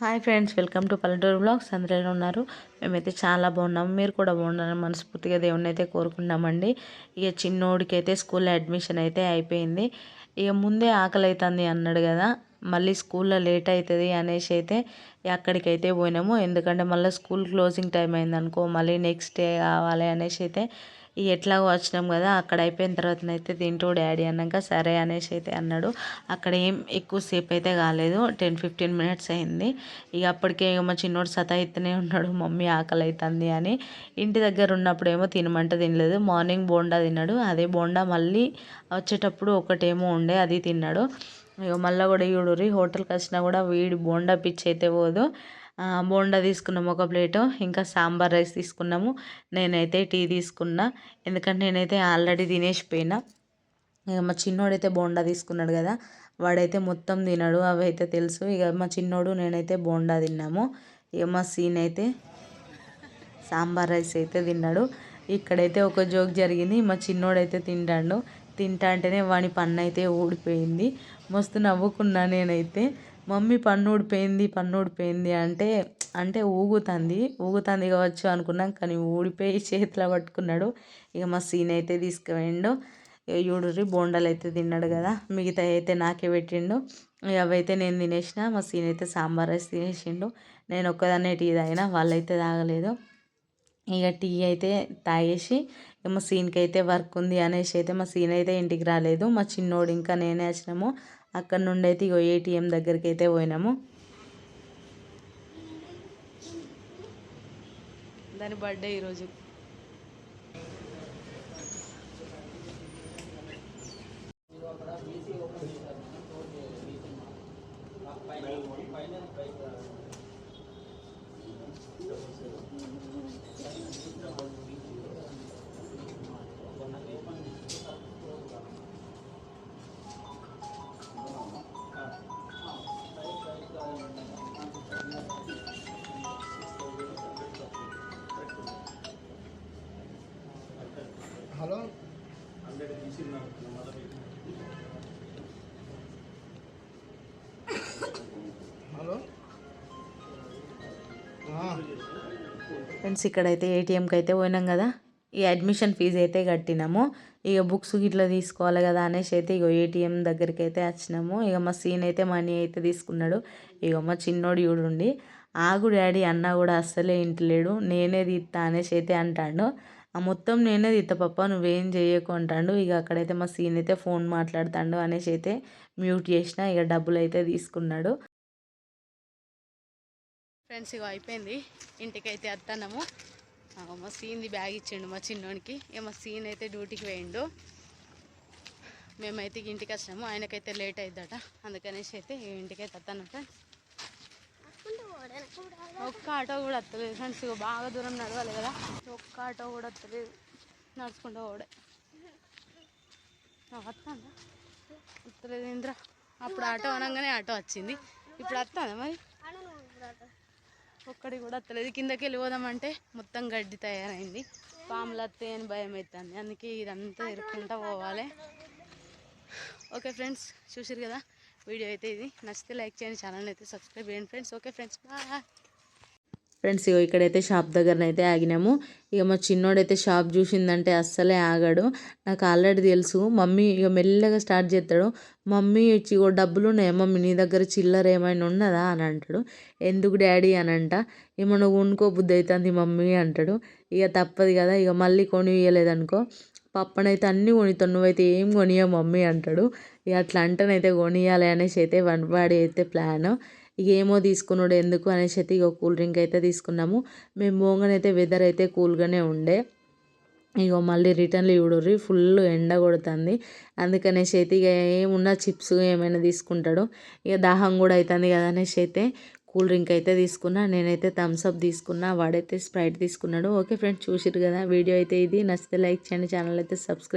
Hi friends welcome to Palleturu vlogs. అందరూ ఉన్నారు? మేమైతే చాలా బాగున్నాము మీరు కూడా బాగున్నారని మనస్ఫూర్తిగా దేవుణ్ణి అయితే కోరుకున్నామండి ఇక చిన్నోడికి అయితే స్కూల్లో అడ్మిషన్ అయితే అయిపోయింది. ఇక ముందే ఆకలి అవుతుంది అన్నాడు కదా మళ్ళీ స్కూల్లో లేట్ అవుతుంది అనేసి అయితే అక్కడికైతే పోయినాము. ఎందుకంటే మళ్ళీ స్కూల్ క్లోజింగ్ టైం అయిందనుకో మళ్ళీ నెక్స్ట్ డే కావాలి అనేసి అయితే ఎట్లాగో వచ్చినాం కదా అక్కడ అయిపోయిన తర్వాత అయితే తింటూ డాడీ అన్నాక సరే అనేసి అయితే అన్నాడు. అక్కడ ఏం ఎక్కువసేపు అయితే కాలేదు టెన్ ఫిఫ్టీన్ మినిట్స్ అయింది. ఇక అప్పటికే మా చిన్నోడు సతాయిస్తూనే ఉన్నాడు మమ్మీ ఆకలి అవుతుంది అని. ఇంటి దగ్గర ఉన్నప్పుడు ఏమో తినమంటే తినలేదు. మార్నింగ్ బోండా తిన్నాడు. అదే బోండా మళ్ళీ వచ్చేటప్పుడు ఒకటేమో ఉండే అది తిన్నాడు. ఇక మళ్ళీ కూడా ఈడురి హోటల్కి వచ్చినా కూడా వీడి బోండా పిచ్చి అయితే పోదు. బోండా తీసుకున్నాము ఒక ప్లేటు ఇంకా సాంబార్ రైస్ తీసుకున్నాము. నేనైతే టీ తీసుకున్నా. ఎందుకంటే నేనైతే ఆల్రెడీ తినేసిపోయినా. ఇక మా చిన్నోడైతే బోండా తీసుకున్నాడు కదా వాడైతే మొత్తం తినడు అవి అయితే తెలుసు. ఇక మా చిన్నోడు నేనైతే బోండా తిన్నాము. ఇక మా సీన్ అయితే సాంబార్ రైస్ అయితే తిన్నాడు. ఇక్కడైతే ఒక జోక్ జరిగింది మా చిన్నోడైతే తింటాడు. తింటా అంటేనే వాని పన్ను అయితే ఊడిపోయింది. మస్తు నవ్వుకున్నా నేనైతే. మమ్మీ పన్ను ఊడిపోయింది పన్ను ఊడిపోయింది అంటే అంటే ఊగుతుంది. ఊగుతుంది కావచ్చు అనుకున్నాం కానీ ఊడిపోయి చేతిలో పట్టుకున్నాడు. ఇక మా సీన్ అయితే తీసుకుపోయిండు. యూడురి బోండాలు అయితే తిన్నాడు కదా. మిగతా అయితే నాకే పెట్టిండు. అవైతే నేను తినేసిన. మా సీన్ అయితే సాంబార్ రైస్ తినేసిండు. నేను ఒక్కదాన్నే టీ తాగిన వాళ్ళైతే తాగలేదు. ఇక టీ అయితే తాగేసి మా సీన్కి అయితే వర్క్ ఉంది అనేసి అయితే మా సీన్ అయితే ఇంటికి రాలేదు. మా చిన్నోడు ఇంకా నేనే వచ్చినాము. అక్కడ నుండి అయితే ఇగో ఏటీఎం దగ్గరికి అయితే పోయినాము. దాని బర్త్డే ఈరోజు. హలో. హలో. ఫ్రెండ్స్ ఇక్కడైతే ఏటీఎంకి అయితే పోయినాం కదా. ఈ అడ్మిషన్ ఫీజు అయితే కట్టినాము. ఇక బుక్స్ ఇట్లా తీసుకోవాలి కదా అనేసి అయితే ఇక ఏటీఎం దగ్గరికి అయితే వచ్చినాము. ఇక మా సీన్ అయితే మనీ అయితే తీసుకున్నాడు. ఇక మా చిన్నోడు చూడండి. ఆగు డాడీ అన్న కూడా అస్సలే ఇంటలేడు. నేనే తీస్తా అనేసి అయితే అంటాడు. మొత్తం నేనే తీస్తా నువ్వేం చేయకు అంటాడు. ఇక అక్కడైతే మా సీన్ అయితే ఫోన్ మాట్లాడుతాడు అనేసి అయితే మ్యూట్ చేసిన ఇక డబ్బులు అయితే తీసుకున్నాడు. ఫ్రెండ్స్ ఇక అయిపోయింది. ఇంటికి అయితే వస్తున్నాము మా సీన్ది బ్యాగ్ ఇచ్చిండు మా చిన్నోనికి. ఇక మా సీన్ అయితే డ్యూటీకి వేయండు మేమైతే ఇంటికి వచ్చినాము. ఆయనకైతే లేట్ అవుతుందట అందుకనేసి అయితే ఇంటికైతే వస్తాను ఫ్రెండ్స్ ఒక్క ఆటో కూడా వస్తలేదు ఫ్రెండ్స్ బాగా దూరం నడవాలి కదా. ఒక్క ఆటో కూడా వస్తలేదు. నడుచుకుంటూ పోడే. వస్తుందా వస్తలేదు ఇంద్ర. అప్పుడు ఆటో అనగానే ఆటో వచ్చింది. ఇప్పుడు వస్తుందా మరి? ఒక్కడి కూడా వస్తలేదు. కిందకి వెళ్ళిపోదామంటే మొత్తం గడ్డి తయారైంది. పాములు వస్తాయి అని భయం అవుతుంది అందుకే ఇదంతా తిరుక్కుంటూ పోవాలి. ఓకే ఫ్రెండ్స్ చూసారు కదా? వీడియో అయితే ఇది. నచ్చితే లైక్ చేయండి ఛానల్ అయితే సబ్స్క్రైబ్ చేయండి friends. Okay friends bye. Friends ఇగో ఇక్కడైతే షాప్ దగ్గరనైతే ఆగినాము. ఇక మా చిన్నోడైతే షాప్ చూసిందంటే అస్సలే ఆగాడు. నాకు ఆల్రెడీ తెలుసు మమ్మీ ఇక మెల్లగా స్టార్ట్ చేస్తాడు. మమ్మీ ఇగో డబ్బులు ఉన్నాయి? మమ్మీ నీ దగ్గర చిల్లర ఏమైనా ఉన్నదా? అని అంటాడు. ఎందుకు డాడీ? అని అంట. ఏమన్నా కొనుక్కో బుద్ధి అవుతుంది మమ్మీ అంటాడు. ఇక తప్పదు కదా ఇక మళ్ళీ కొని ఇవ్వలేదనుకో పప్పనైతే అన్నీ కొనితాను నువ్వైతే ఏం కొనియా మమ్మీ అంటాడు. ఇక అట్లా అంటేనైతే కొనియాలి అనేసి అయితే వనవాడి అయితే ప్లాన్. ఇక ఏమో తీసుకున్నాడు ఎందుకు అనేసి అయితే ఇక కూల్ డ్రింక్ అయితే తీసుకున్నాము. మేము పోగానైతే వెదర్ అయితే కూల్గానే ఉండే. ఇక మళ్ళీ రిటర్న్లు చూడరు ఫుల్ ఎండ కొడుతుంది. అందుకనేసి అయితే ఇక ఏమున్నా చిప్స్ ఏమైనా తీసుకుంటాడు. ఇక దాహం కూడా అవుతుంది కదా అనేసి అయితే కూల్ డ్రింక్ అయితే తీసుకున్నా నేనైతే థమ్స్ అప్ తీసుకున్నా వాడైతే స్ప్రైట్ తీసుకున్నాడు. ఓకే ఫ్రెండ్స్ చూసిరు కదా వీడియో అయితే ఇది. నచ్చితే లైక్ చేయండి ఛానల్ అయితే సబ్స్క్రైబ్